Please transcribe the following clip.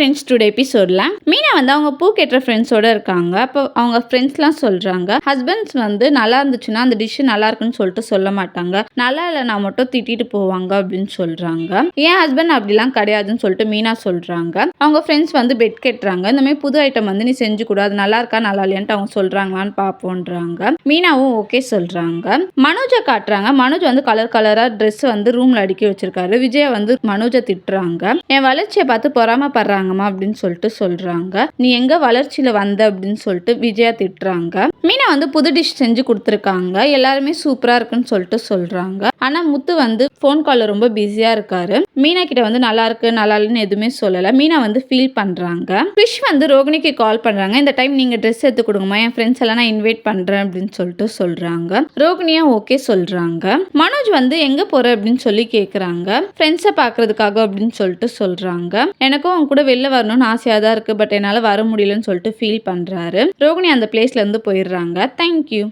Friends today எபிசோடில் மீனா வந்து அவங்க பூ கெட்டுற ஃப்ரெண்ட்ஸோட இருக்காங்க. அப்போ அவங்க ஃப்ரெண்ட்ஸ்லாம் சொல்கிறாங்க ஹஸ்பண்ட்ஸ் வந்து நல்லா இருந்துச்சுன்னா அந்த டிஷ்ஷு நல்லா இருக்குன்னு சொல்லிட்டு சொல்ல மாட்டாங்க. நல்லா இல்லைனா மட்டும் திட்டிட்டு போவாங்க அப்படின்னு சொல்கிறாங்க என் ஹஸ்பண்ட் அப்படிலாம் கிடையாதுன்னு சொல்லிட்டு மீனா சொல்கிறாங்க அவங்க ஃப்ரெண்ட்ஸ் வந்து பெட் கட்டுறாங்க. இந்த மாதிரி புது ஐட்டம் வந்து நீ செஞ்சு கொடு. அது நல்லா இருக்கா நல்லா இல்லையான்ட்டு அவங்க சொல்கிறாங்களான்னு பார்ப்போன்றாங்க. மீனாவும் ஓகே சொல்கிறாங்க மனோஜை காட்டுறாங்க. மனோஜ் வந்து கலர் கலராக ட்ரெஸ் வந்து ரூமில் அடுக்கி வச்சிருக்காரு. விஜய் வந்து மனோஜை திட்டுறாங்க. என் வளர்ச்சியை பார்த்து பொறாமப்படுறாங்கம்மா அப்படின்னு சொல்லிட்டு சொல்றாங்க. நீ எங்க வளர்ச்சியில வந்த அப்படின்னு சொல்லிட்டு விஜயா திட்டுறாங்க. மீனா வந்து புது டிஷ் செஞ்சு கொடுத்துருக்காங்க. எல்லாருமே சூப்பரா இருக்குன்னு சொல்லிட்டு சொல்றாங்க. ஆனா முத்து வந்து ஃபோன் கால்ல ரொம்ப பிஸியா இருக்காரு. மீனா கிட்ட வந்து நல்லா இருக்கு நல்லா இல்லைன்னு எதுவுமே சொல்லல. மீனா வந்து ஃபீல் பண்றாங்க. ஃபிஷ் வந்து ரோகிணிக்கு கால் பண்றாங்க. இந்த டைம் நீங்க ட்ரெஸ் எடுத்து கொடுங்கம்மா என் ஃப்ரெண்ட்ஸ் எல்லாம் நான் இன்வைட் பண்றேன் அப்படின்னு சொல்லிட்டு சொல்றாங்க. ரோகிணியா ஓகே சொல்றாங்க. மனோஜ் வந்து எங்க போற அப்படின்னு சொல்லி கேக்குறாங்க. ஃப்ரெண்ட்ஸை பாக்குறதுக்காக அப்படின்னு சொல்லிட்டு சொல்றாங்க. எனக்கும் அவங்க கூட வெளில வரணும்னு ஆசையாக தான் இருக்குது பட் என்னால் வர முடியலன்னு சொல்லிட்டு ஃபீல் பண்ணுறாரு ரோகிணி அந்த பிளேஸ்லேருந்து போயிடுறாங்க. தேங்க்யூ